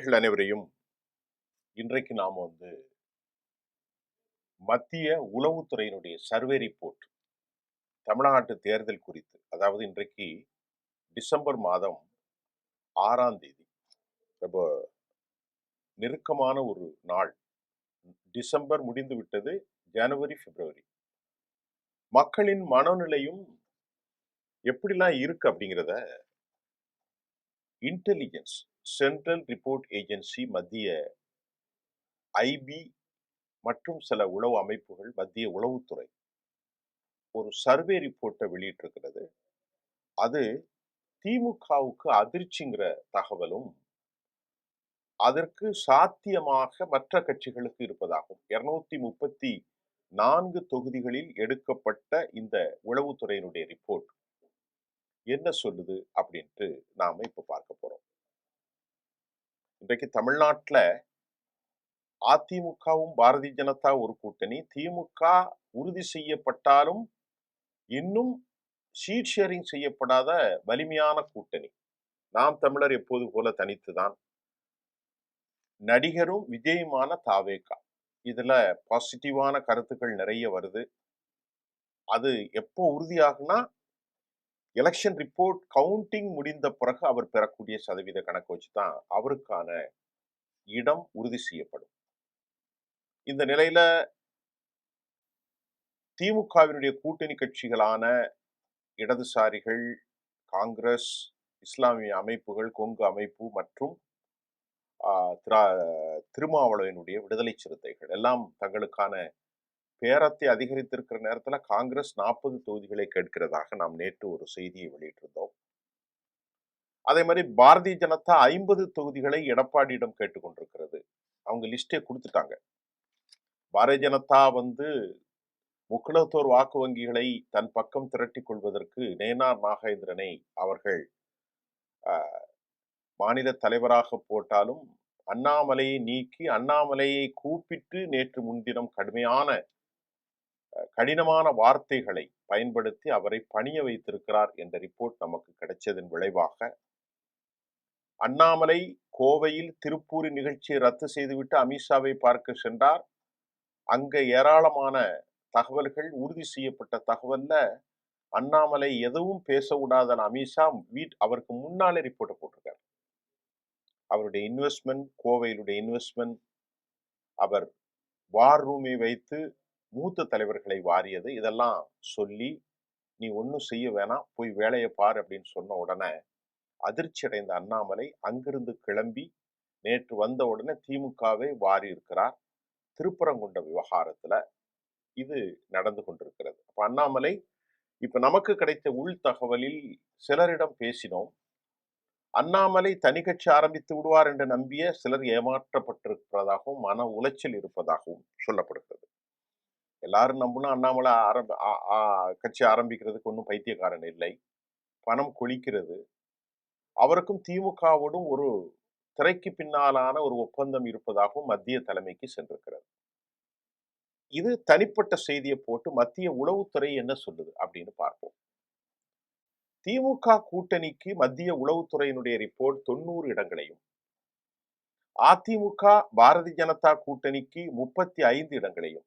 நேயர்கள் அனைவரையும் இன்றைக்கு நாம் வந்து மத்திய உளவுத்துறையினுடைய சர்வே ரிப்போர்ட் தமிழ்நாட்டு தேர்தல் குறித்து அதாவது இன்றைக்கு டிசம்பர் மாதம் ஆறாம் தேதி ரொம்ப நெருக்கமான ஒரு நாள். டிசம்பர் முடிந்து விட்டது ஜனவரி பிப்ரவரி. மக்களின் மனநிலையும் எப்படிலாம் இருக்கு அப்படிங்கிறத இன்டெலிஜென்ஸ் சென்ட்ரல் ரிப்போர்ட் ஏஜென்சி மத்திய ஐபி மற்றும் சில உளவு அமைப்புகள் மத்திய உளவுத்துறை. ஒரு சர்வே ரிப்போர்ட்டை வெளியிட்டிருக்கிறது. அது திமுகவுக்கு அதிர்ச்சிங்கிற தகவலும் அதற்கு சாத்தியமாக மற்ற கட்சிகளுக்கு இருப்பதாகும். இருநூத்தி முப்பத்தி நான்கு தொகுதிகளில் எடுக்கப்பட்ட இந்த உளவுத்துறையினுடைய ரிப்போர்ட் என்ன சொல்லுது அப்படின்ட்டு நாம இப்ப பார்க்க போறோம். இன்றைக்கு தமிழ்நாட்டுல அதிமுகவும் பாரதிய ஜனதா ஒரு கூட்டணி. திமுக உறுதி செய்யப்பட்டாலும் இன்னும் சீட் ஷேரிங் செய்யப்படாத வலிமையான கூட்டணி. நாம் தமிழர் எப்போது போல தனித்துதான். நடிகரும் விஜயுமான தாவேக்கா இதுல பாசிட்டிவான கருத்துக்கள் நிறைய வருது. அது எப்போ உறுதியாகுனா எலெக்ஷன் ரிப்போர்ட் கவுண்டிங் முடிந்த பிறகு அவர் பெறக்கூடிய சதவீத கணக்கு வச்சு தான் அவருக்கான இடம் உறுதி செய்யப்படும். இந்த நிலையில திமுகவினுடைய கூட்டணி கட்சிகளான இடதுசாரிகள் காங்கிரஸ் இஸ்லாமிய அமைப்புகள் கொங்கு அமைப்பு மற்றும் ஆஹ், திரா- திருமாவளவனுடைய விடுதலை சிறுத்தைகள் எல்லாம் தங்களுக்கான பேரத்தை அதிகரித்திருக்கிற நேரத்துல காங்கிரஸ் நாற்பது தொகுதிகளை கேட்கிறதாக நாம் நேற்று ஒரு செய்தியை வெளியிட்டிருந்தோம். அதே மாதிரி பாரதிய ஜனதா ஐம்பது தொகுதிகளை எடப்பாடியிடம் கேட்டுக்கொண்டிருக்கிறது. அவங்க லிஸ்டே கொடுத்துட்டாங்க. பாரதிய ஜனதா வந்து முக்குளத்தோர் வாக்கு வங்கிகளை தன் பக்கம் திரட்டிக் கொள்வதற்கு நேனார் நாகேந்திரனை அவர்கள் ஆஹ், மாநில தலைவராக போட்டாலும் அண்ணாமலையை நீக்கி அண்ணாமலையை கூப்பிட்டு நேற்று முன்தினம் கடுமையான கடினமான வார்த்தைகளை பயன்படுத்தி அவரை பணிய வைத்திருக்கிறார் என்ற ரிப்போர்ட் நமக்கு கிடைச்சதன் விளைவாக அண்ணாமலை கோவையில் திருப்பூரின் நிகழ்ச்சியை ரத்து செய்துவிட்டு அமித்ஷாவை பார்க்க சென்றார். அங்க ஏராளமான தகவல்கள் உறுதி செய்யப்பட்ட தகவல்ல அண்ணாமலை எதுவும் பேச அமித்ஷா வீட் அவருக்கு முன்னாலே ரிப்போர்ட்டை போட்டிருக்கார். அவருடைய இன்வெஸ்ட்மெண்ட் கோவையிலுடைய இன்வெஸ்ட்மெண்ட் அவர் வார் ரூமை வைத்து மூத்த தலைவர்களை வாரியது. இதெல்லாம் சொல்லி நீ ஒன்றும் செய்ய வேணாம். போய் வேலையை பார் அப்படின்னு சொன்ன உடனே அதிர்ச்சி அடைந்த அண்ணாமலை அங்கிருந்து கிளம்பி நேற்று வந்த உடனே திமுகவை வாரி இருக்கிறார். திருப்பரங்குன்ற இது நடந்து கொண்டிருக்கிறது. அப்போ அண்ணாமலை இப்போ நமக்கு கிடைத்த உள் தகவலில் சிலரிடம் பேசினோம். அண்ணாமலை தனி கட்சி ஆரம்பித்து விடுவார் என்று நம்பிய சிலர் ஏமாற்றப்பட்டிருப்பதாகவும் மன உளைச்சல் இருப்பதாகவும் சொல்லப்படுகிறது. எல்லாரும் நம்புனா அண்ணாமலை ஆரம்ப கட்சி ஆரம்பிக்கிறதுக்கு ஒன்றும் பைத்தியக்காரன் இல்லை. பணம் கொளிக்கிறது அவருக்கும் திமுகவோடும் ஒரு திரைக்கு பின்னாலான ஒரு ஒப்பந்தம் இருப்பதாகவும் மத்திய தலைமைக்கு சென்றிருக்கிறது. இது தனிப்பட்ட செய்தியை போட்டு மத்திய உளவுத்துறை என்ன சொல்லுது அப்படின்னு பார்ப்போம். திமுக கூட்டணிக்கு மத்திய உளவுத்துறையினுடைய ரிப்போர்ட் தொண்ணூறு இடங்களையும் அதிமுக பாரதிய ஜனதா கூட்டணிக்கு முப்பத்தி ஐந்து இடங்களையும்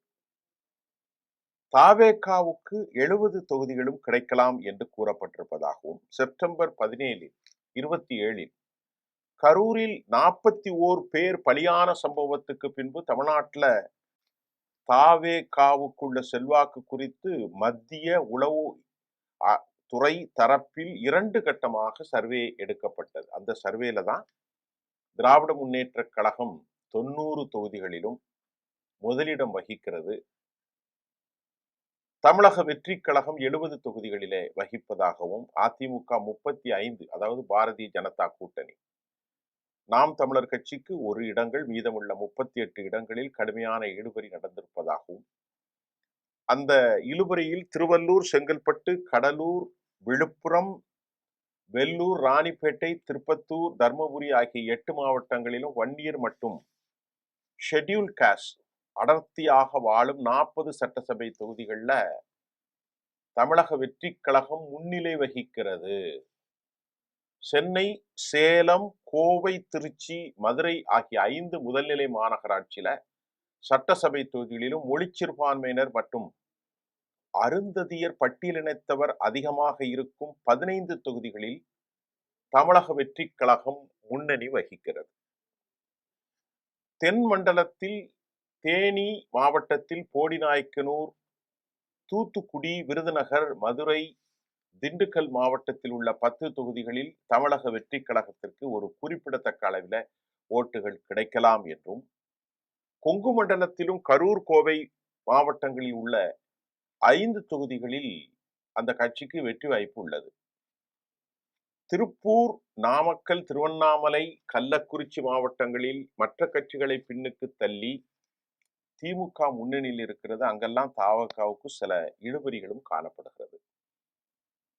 தாவேகாவுக்கு எழுபது தொகுதிகளும் கிடைக்கலாம் என்று கூறப்பட்டிருப்பதாகவும் செப்டம்பர் பதினேழில் இருபத்தி ஏழில் கரூரில் நாற்பத்தி ஓர் பேர் பலியான சம்பவத்துக்கு பின்பு தமிழ்நாட்டுல தாவேகாவுக்குள்ள செல்வாக்கு குறித்து மத்திய உளவு துறை தரப்பில் இரண்டு கட்டமாக சர்வே எடுக்கப்பட்டது. அந்த சர்வேல தான் திராவிட முன்னேற்றக் கழகம் தொண்ணூறு தொகுதிகளிலும் முதலிடம் வகிக்கிறது. தமிழக வெற்றி கழகம் எழுபது தொகுதிகளிலே வகிப்பதாகவும் அதிமுக முப்பத்தி ஐந்து அதாவது பாரதிய ஜனதா கூட்டணி. நாம் தமிழர் கட்சிக்கு ஒரு இடங்கள் மீதமுள்ள முப்பத்தி எட்டு இடங்களில் கடுமையான இழுபறி நடந்திருப்பதாகவும் அந்த இழுபறியில் திருவள்ளூர் செங்கல்பட்டு கடலூர் விழுப்புரம் வெல்லூர் ராணிப்பேட்டை திருப்பத்தூர் தர்மபுரி ஆகிய எட்டு மாவட்டங்களிலும் வன்னியர் மற்றும் ஷெட்யூல் காஸ்ட் அடர்த்தியாக வாழும் நாற்பது சட்டசபை தொகுதிகளில் தமிழக வெற்றி கழகம் முன்னிலை வகிக்கிறது. சென்னை சேலம் கோவை திருச்சி மதுரை ஆகிய ஐந்து முதல்நிலை மாநகராட்சியில சட்டசபை தொகுதிகளிலும் ஒளிச்சிறுபான்மையினர் மற்றும் அருந்ததியர் பட்டியலினத்தவர் அதிகமாக இருக்கும் பதினைந்து தொகுதிகளில் தமிழக வெற்றி கழகம் முன்னணி வகிக்கிறது. தென் மண்டலத்தில் தேனி மாவட்டத்தில் போடிநாயக்கனூர் தூத்துக்குடி விருதுநகர் மதுரை திண்டுக்கல் மாவட்டத்தில் உள்ள பத்து தொகுதிகளில் தமிழக வெற்றி கழகத்திற்கு ஒரு குறிப்பிடத்தக்க அளவில் ஓட்டுகள் கிடைக்கலாம் என்றும் கொங்கு மண்டலத்திலும் கரூர் கோவை மாவட்டங்களில் உள்ள ஐந்து தொகுதிகளில் அந்த கட்சிக்கு வெற்றி வாய்ப்பு உள்ளது. திருப்பூர் நாமக்கல் திருவண்ணாமலை கள்ளக்குறிச்சி மாவட்டங்களில் மற்ற கட்சிகளை பின்னுக்கு தள்ளி திமுக முன்னணியில் இருக்கிறது அங்கெல்லாம் தாவகாவுக்கு சில இழுபறிகளும் காணப்படுகிறது.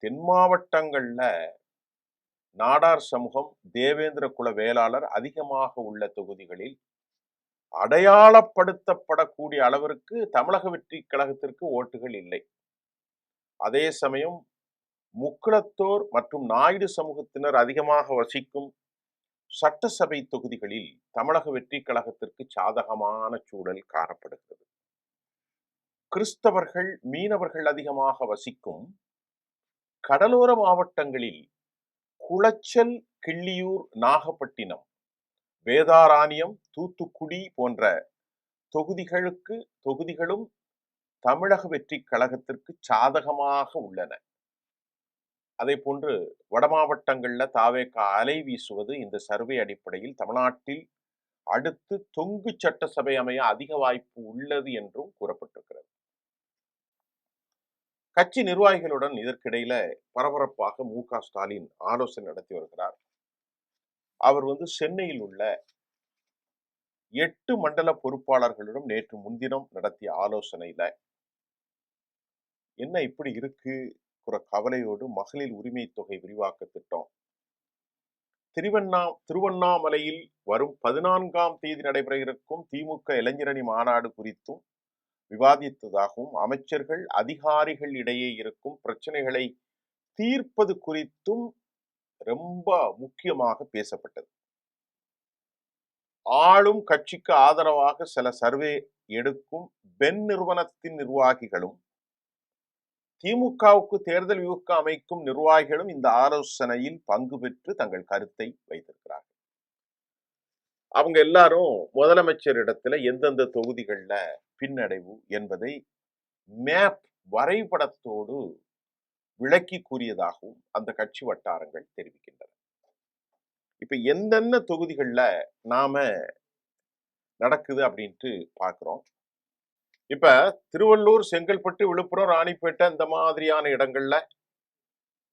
தென் மாவட்டங்கள்ல நாடார் சமூகம் தேவேந்திர குல வேளாளர் அதிகமாக உள்ள தொகுதிகளில் அடையாளப்படுத்தப்படக்கூடிய அளவிற்கு தமிழக வெற்றி கழகத்திற்கு ஓட்டுகள் இல்லை. அதே சமயம் முக்குளத்தோர் மற்றும் நாயுடு சமூகத்தினர் அதிகமாக வசிக்கும் சட்டசபை தொகுதிகளில் தமிழக வெற்றி கழகத்திற்கு சாதகமான சூழல் காணப்படுகிறது. கிறிஸ்தவர்கள் மீனவர்கள் அதிகமாக வசிக்கும் கடலோர மாவட்டங்களில் குளச்சல் கிள்ளியூர் நாகப்பட்டினம் வேதாராணியம் தூத்துக்குடி போன்ற தொகுதிகளுக்கு தொகுதிகளும் தமிழக வெற்றி கழகத்திற்கு சாதகமாக உள்ளன. அதே போன்று வட மாவட்டங்கள்ல தாவேக்கா அலை வீசுவது இந்த சர்வே அடிப்படையில் தமிழ்நாட்டில் அடுத்து தொங்கு சட்டசபை அமைய அதிக வாய்ப்பு உள்ளது என்றும் கூறப்பட்டிருக்கிறது. கட்சி நிர்வாகிகளுடன் இதற்கிடையில பரபரப்பாக மு க ஸ்டாலின் ஆலோசனை நடத்தி வருகிறார். அவர் வந்து சென்னையில் உள்ள எட்டு மண்டல பொறுப்பாளர்களிடம் நேற்று முன்தினம் நடத்திய ஆலோசனையில என்ன இப்படி இருக்கு? குற கவலையோடு மகளிர் உரிமை தொகை விரிவாக்க திட்டம். திருவண்ணா திருவண்ணாமலையில் வரும் பதினான்காம் தேதி நடைபெற இருக்கும் திமுக இளைஞரணி மாநாடு குறித்தும் விவாதித்ததாகவும் அமைச்சர்கள் அதிகாரிகள் இடையே இருக்கும் பிரச்சனைகளை தீர்ப்பது குறித்தும் ரொம்ப முக்கியமாக பேசப்பட்டது. ஆளும் கட்சிக்கு ஆதரவாக சில சர்வே எடுக்கும் பென் நிறுவனத்தின் நிர்வாகிகளும் திமுகவுக்கு தேர்தல் வியூக அமைக்கும் நிர்வாகிகளும் இந்த ஆலோசனையில் பங்கு பெற்று தங்கள் கருத்தை வைத்திருக்கிறார்கள். அவங்க எல்லாரும் முதலமைச்சர் இடத்துல எந்தெந்த தொகுதிகளில் பின்னடைவு என்பதை மேப் வரைபடத்தோடு விளக்கி கூறியதாகவும் அந்த கட்சி வட்டாரங்கள் தெரிவிக்கின்றன. இப்ப எந்தெந்த தொகுதிகளில் நாம நடக்குது அப்படின்ட்டு பார்க்கிறோம். இப்ப திருவள்ளூர் செங்கல்பட்டு விழுப்புரம் ராணிப்பேட்டை இந்த மாதிரியான இடங்கள்ல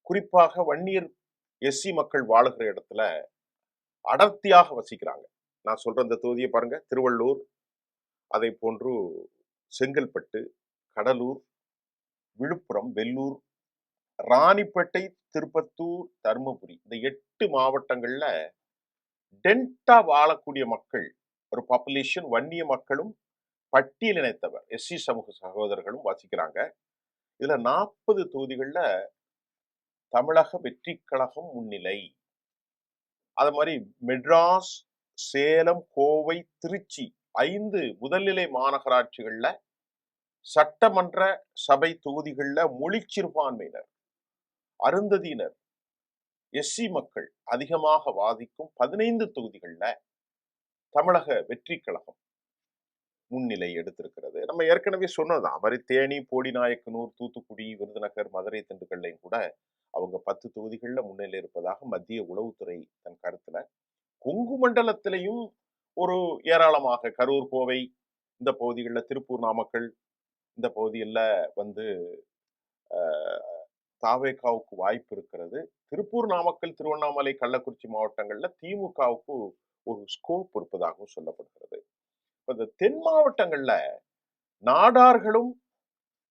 குறிப்பாக வன்னியர் எஸ்சி மக்கள் வாழுகிற இடத்துல அடர்த்தியாக வசிக்கிறாங்க. நான் சொல்ற இந்த தொகுதியை பாருங்க. திருவள்ளூர் அதை போன்று செங்கல்பட்டு கடலூர் விழுப்புரம் வெல்லூர் ராணிப்பேட்டை திருப்பத்தூர் தருமபுரி இந்த எட்டு மாவட்டங்கள்ல டென்டா வாழக்கூடிய மக்கள் ஒரு பாப்புலேஷன் வன்னிய மக்களும் பட்டியலினைத்தவர் எஸ்சி சமூக சகோதரர்களும் வசிக்கிறாங்க. இதுல நாற்பது தொகுதிகளில் தமிழக வெற்றி கழகம் முன்னிலை. அது மாதிரி மெட்ராஸ் சேலம் கோவை திருச்சி ஐந்து முதல்நிலை மாநகராட்சிகள்ல சட்டமன்ற சபை தொகுதிகளில் மொழி சிறுபான்மையினர் அருந்ததியினர் எஸ்சி மக்கள் அதிகமாக வாதிக்கும் பதினைந்து தொகுதிகள்ல தமிழக வெற்றி கழகம். முன்னிலை எடுத்திருக்கிறது. நம்ம ஏற்கனவே சொன்னதுதான். மாதிரி தேனி போடிநாயக்கனூர் தூத்துக்குடி விருதுநகர் மதுரை திண்டுக்கல்லையும் கூட அவங்க பத்து தொகுதிகளில் முன்னிலை இருப்பதாக மத்திய உளவுத்துறை தன் கருத்துல கொங்கு மண்டலத்திலையும் ஒரு ஏராளமாக கரூர் கோவை இந்த பகுதிகளில் திருப்பூர் நாமக்கல் இந்த பகுதியில் வந்து தாவேகாவுக்கு வாய்ப்பு இருக்கிறது. திருப்பூர் நாமக்கல் திருவண்ணாமலை கள்ளக்குறிச்சி மாவட்டங்களில் திமுகவுக்கு ஒரு ஸ்கோப் இருப்பதாகவும் சொல்லப்படுகிறது. இந்த தென் மாவட்டங்கள்ல நாடார்களும்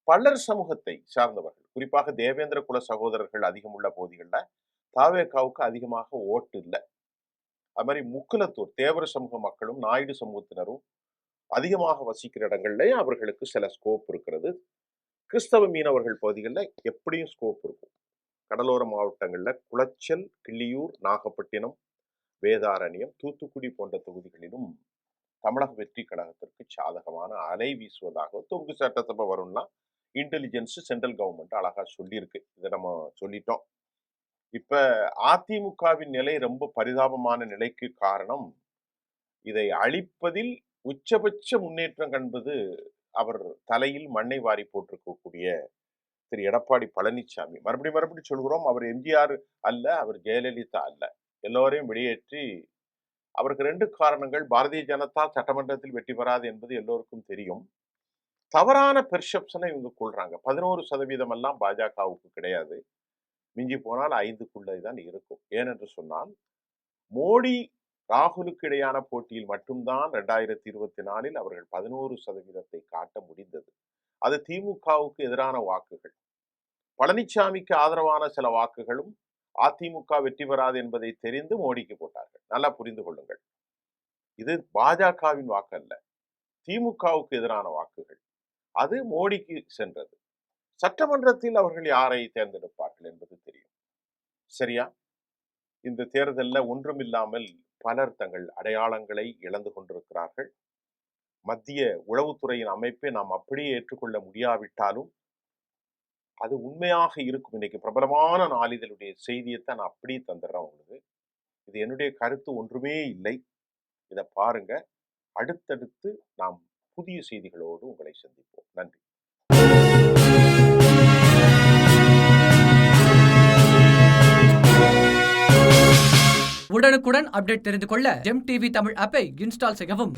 பலர் சமூகத்தை சார்ந்தவர்கள் குறிப்பாக தேவேந்திர குல சகோதரர்கள் அதிகம் உள்ள பகுதிகளில் தாவேக்காவுக்கு அதிகமாக ஓட்டு இல்லை. அது மாதிரி முக்குலத்தூர் தேவர சமூக மக்களும் நாயுடு சமூகத்தினரும் அதிகமாக வசிக்கிற இடங்கள்லயும் அவர்களுக்கு சில ஸ்கோப் இருக்கிறது. கிறிஸ்தவ மீனவர்கள் பகுதிகளில் எப்படியும் ஸ்கோப் இருக்கும். கடலோர மாவட்டங்களில் குளச்சல், கிள்ளியூர், நாகப்பட்டினம், வேதாரண்யம், தூத்துக்குடி போன்ற தொகுதிகளிலும் தமிழக வெற்றி கழகத்திற்கு சாதகமான அலை வீசுவதாக தொங்கு சட்டசபை வரும்னா இன்டெலிஜென்ஸ் சென்ட்ரல் கவர்மெண்ட் அழகா சொல்லியிருக்கு. இதை நம்ம சொல்லிட்டோம். இப்ப அதிமுகவின் நிலை ரொம்ப பரிதாபமான நிலைக்கு காரணம் இதை அழிப்பதில் உச்சபட்ச முன்னேற்றம் கண்பது அவர் தலையில் மண்ணை வாரி போட்டிருக்கக்கூடிய திரு. எடப்பாடி பழனிசாமி மறுபடியும் மறுபடியும் சொல்கிறோம் அவர் எம்ஜிஆர் அல்ல அவர் ஜெயலலிதா அல்ல. எல்லோரையும் வெளியேற்றி அவருக்கு ரெண்டு காரணங்கள். பாரதிய ஜனதா சட்டமன்றத்தில் வெற்றி பெறாது என்பது எல்லோருக்கும் தெரியும். தவறான பெர்செப்ஷனை இவங்க கொள்றாங்க. பதினோரு சதவீதம் எல்லாம் பாஜகவுக்கு கிடையாது. மிஞ்சி போனால் ஐந்துக்குள்ளே தான் இருக்கும். ஏனென்று சொன்னால் மோடி ராகுலுக்கு இடையான போட்டியில் மட்டும்தான் ரெண்டாயிரத்தி இருபத்தி நாலில் அவர்கள் பதினோரு சதவீதத்தை காட்ட முடிந்தது. அது திமுகவுக்கு எதிரான வாக்குகள். பழனிசாமிக்கு ஆதரவான சில வாக்குகளும் அதிமுக வெற்றி பெறாது என்பதை தெரிந்து மோடிக்கு போட்டார்கள். நல்லா புரிந்து கொள்ளுங்கள். இது பாஜகவின் வாக்கு அல்ல திமுகவுக்கு எதிரான வாக்குகள். அது மோடிக்கு சென்றது. சட்டமன்றத்தில் அவர்கள் யாரை தேர்ந்தெடுப்பார்கள் என்பது தெரியும். சரியா? இந்த தேர்தலில் ஒன்றுமில்லாமல் பலர் தங்கள் அடையாளங்களை இழந்து கொண்டிருக்கிறார்கள். மத்திய உளவுத்துறையின் அமைப்பை நாம் அப்படியே ஏற்றுக்கொள்ள முடியாவிட்டாலும் அது உண்மையாக இருக்கும். இன்னைக்கு பிரபலமான நாளிதழுடைய செய்தியைத்தான் நான் அப்படியே தந்துடுறேன் உங்களுக்கு. இது என்னுடைய கருத்து ஒன்றுமே இல்லை. இதை பாருங்க. அடுத்தடுத்து நாம் புதிய செய்திகளோடு உங்களை சந்திப்போம். நன்றி. உடனுக்குடன் அப்டேட் தெரிந்து கொள்ள ஜெம் டிவி தமிழ் ஆப்பை இன்ஸ்டால் செய்யவும்.